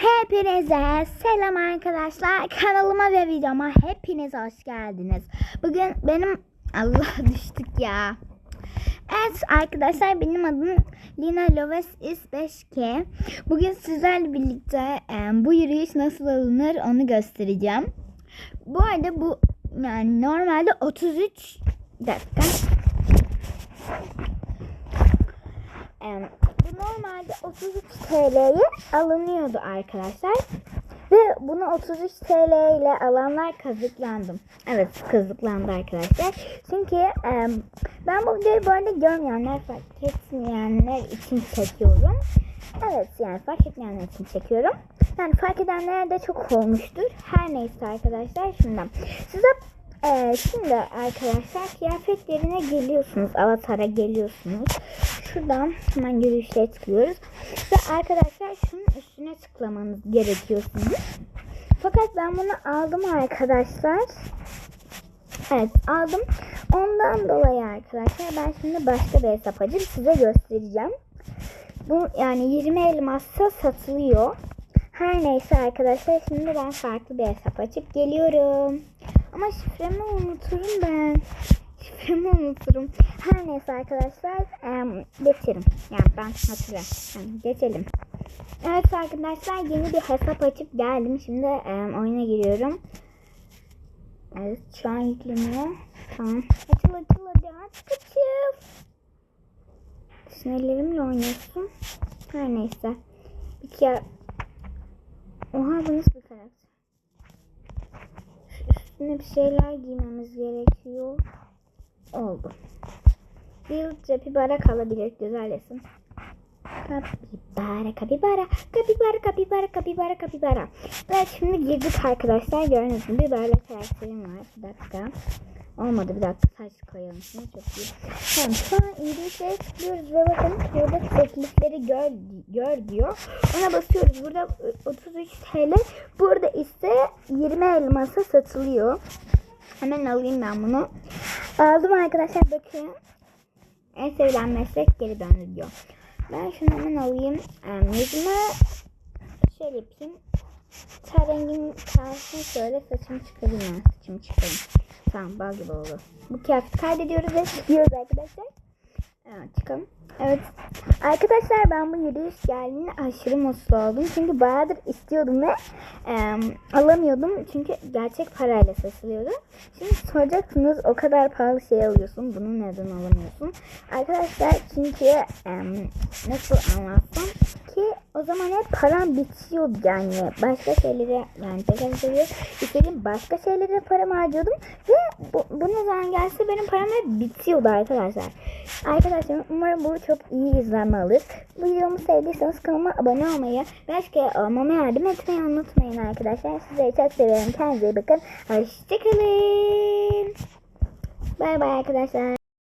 Hepinize selam arkadaşlar. Kanalıma ve videoma hepiniz hoş geldiniz. Bugün benim Allah düştük ya. Evet arkadaşlar benim adım Lina Loves is 5K. Bugün sizlerle birlikte e, bu yürüyüş nasıl alınır onu göstereceğim. Bu arada bu yani normalde 33 dakika. Bu normalde 33 TL'ye alınıyordu arkadaşlar. Ve bunu 33 TL ile alanlar kazıklandım. Evet kazıklandı arkadaşlar. Çünkü em, ben bu videoyu bu arada görmeyenler fark etmeyenler için çekiyorum. Evet yani fark etmeyenler için çekiyorum. Yani fark edenler de çok olmuştur. Her neyse arkadaşlar şimdi size ee, şimdi arkadaşlar kıyafetlerine geliyorsunuz. Avatar'a geliyorsunuz. Şuradan hemen yürüyüşe tıklıyoruz. Ve arkadaşlar şunun üstüne tıklamanız gerekiyorsunuz. Fakat ben bunu aldım arkadaşlar. Evet aldım. Ondan dolayı arkadaşlar ben şimdi başka bir hesap açıp size göstereceğim. Bu yani 20 elmassa satılıyor. Her neyse arkadaşlar şimdi ben farklı bir hesap açıp geliyorum. Ama şifremi unuturum ben. Şifremi unuturum. Her neyse arkadaşlar em, geçelim. Yani ben hatırlarım. Yani geçelim. Evet arkadaşlar yeni bir hesap açıp geldim. Şimdi em, oyuna giriyorum. Evet şu an yükleniyor. Tamam. Açıl açıl hadi artık açıl. Sinirlerimle oynuyorsun. Her neyse. Bir kere... Oha bu nasıl bir karakter? Üstüne bir şeyler giymemiz gerekiyor. Oldu. Bir capibara kalabilir. Güzel resim. Kapibara, kapibara, kapibara, kapibara, kapibara, kapibara. Evet şimdi girdik arkadaşlar. Gördüğünüz gibi böyle karakterim var. Bir dakika. Olmadı bir dakika saç koyalım. Şimdi çok iyi. Tamam şu an İngilizce'ye tıklıyoruz ve bakın burada teklifleri gör, gör diyor. Ona basıyoruz. Burada 33 TL. Burada ise 20 elmasa satılıyor. Hemen alayım ben bunu. Aldım arkadaşlar bakın. En sevilen meslek geri döndü diyor. Ben şunu hemen alayım. Ee, yüzüme şöyle yapayım. Ter rengim kalsın şöyle saçımı çıkarayım ben. Saçımı çıkarayım. Tamam bal gibi oldu. Bu kıyafeti kaydediyoruz ve çıkıyoruz arkadaşlar. Evet çıkalım. Evet. Arkadaşlar ben bu yürüyüş geldiğinde aşırı mutlu oldum. Çünkü bayağıdır istiyordum ve e, alamıyordum. Çünkü gerçek parayla satılıyordu. Şimdi soracaksınız o kadar pahalı şey alıyorsun. Bunu neden alamıyorsun? Arkadaşlar çünkü e, nasıl anlatsam ki o zaman hep param bitiyordu yani. Başka şeylere yani tekrar söylüyorum. İstediğim başka şeylere param harcıyordum. Ve bu, bu ne zaman gelse benim param hep bitiyordu arkadaşlar. Arkadaşlar umarım bu çok iyi izlenme alır. Bu videomu sevdiyseniz kanalıma abone olmayı, başka olmama yardım etmeyi unutmayın arkadaşlar. Sizleri çok seviyorum. Kendinize iyi bakın. Hoşçakalın. Bay bay arkadaşlar.